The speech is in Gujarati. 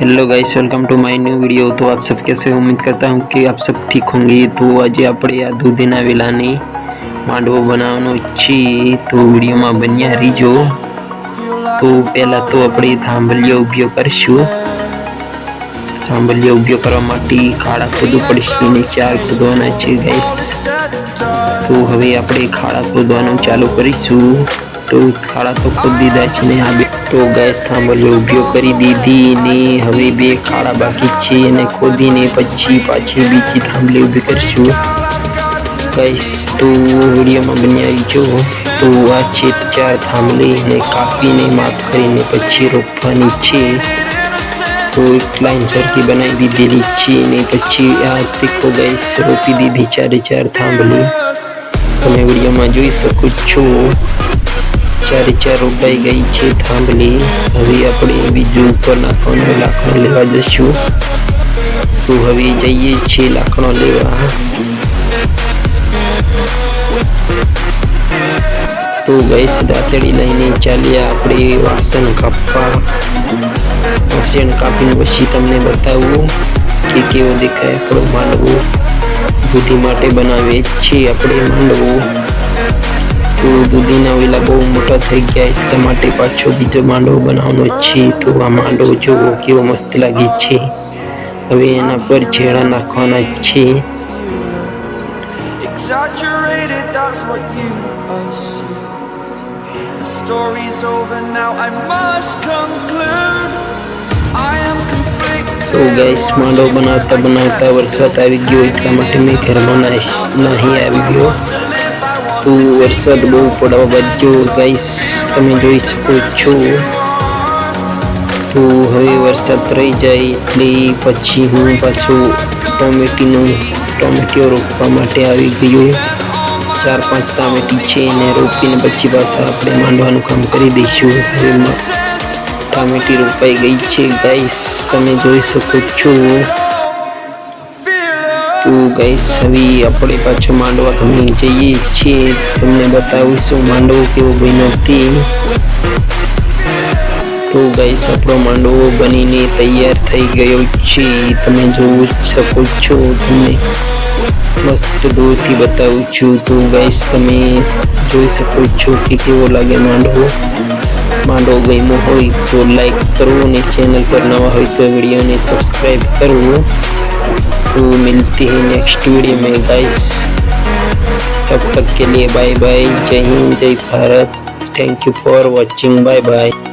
Hello guys welcome to my new video तो आप सब कैसे हो? उम्मीद करता हूँ कि आप सब ठीक होंगे તો આજે આપણે આ દૂધીના વેલાની માંડવો બનાવવાનો છીએ તો વિડીયોમાં બન્યા રહીજો તો પહેલાં તો આપણે થાંભલીઓ ઉભ્યો કરશું થાંભલીઓ ઉભ્યો કરવા માટે ખાડા ખોદવું પડશે અને ચાર ખોદવાના છે ગાઈસ તો હવે આપણે ખાડા ખોદવાનું ચાલુ કરીશું તો ખાડા તો ખોદી દીધા છે ને આ બે. તો ગેસ થાંભલીઓ ઉભ્યો કરી દીધી ને હવે બે ખાડા બાકી છે અને ખોદીને પછી પાછી બીજી થાંભલી ઊભી કરશું. ગેસ તો વિડીયોમાં બન્યા જો તો આ છે ચાર થાંભલી ને કાપીને માફ કરીને પછી રોપવાની છે. તો એક લાઈન સરખી બનાવી દીધેલી છે ને પછી આ તીખો ગેસ રોપી દીધી ચારે ચાર થાંભલી. તમે વિડીયોમાં જોઈ શકો છો. ચારે ચાર રોપાઈ ગઈ છે થાંભલી. હવે આપણે બીજું ઉપર નાખવાનું લાકડો લેવા જશું. તો હવે જઈએ છીએ લાકડો લેવા. તો ગેસ દાંતડી લઈને ચાલ્યા આપણે વાસણ કાપવા. વાસણ કાપીને પછી તમને બતાવું કે કેવો દેખાય આપણો માંડવો. બુદ્ધિ માટે બનાવે છે આપણે માંડવો. દૂધીના વેલા બહુ મોટા થઈ ગયા એટલા માટે પાછો બીજો માંડવો બનાવવાનો છે તો આ માંડવો જોવો કેવો મસ્ત લાગે છે હવે એના પર છેડા નાખવાના છે Exaggerated, that's what you assume. The story's over now, I must conclude. I am conflicted. તો ગેસ માંડવો બનાવતા બનાવતા વરસાદ આવી ગયો એટલા માટે મેં ઘરમાં નહીં આવી ગયો તો વરસાદ બહુ પડવા બાજ્યો ગાઈસ, તમે જોઈ શકો છો. તો હવે વરસાદ રહી જાય એટલે પછી હું પાછું ટોમેટીનો, ટોમેટીઓ રોપવા માટે આવી ગયો. ચાર પાંચ ટામેટી છે એને રોપીને પછી પાછા આપણે માંડવાનું કામ કરી દઈશું. હવે ટામેટી રોપાઈ ગઈ છે ગાઈસ, તમે જોઈ શકો છો. તો ગાઈસ હવે આપણે પાછો માંડવા તમે જઈએ છીએ તમને બતાવીશું માંડવો કેવો બન્યો તે તો ગાઈસ આપણો માંડવો બનીને તૈયાર થઈ ગયો છે તમે જોઈ શકો છો તમને મસ્ત દૂરથી બતાવું છું તો ગાઈસ તમે જોઈ શકો છો કે કેવો લાગે માંડવો માંડવો ગમ્યો હોય તો લાઈક કરવો અને ચેનલ પર नवा હોય તો વિડીયોને સબસ્ક્રાઈબ કરવો तो मिलते हैं नेक्स्ट वीडियो में गाइस तब तक के लिए बाय बाय जय हिंद जय Bharat thank you for watching bye bye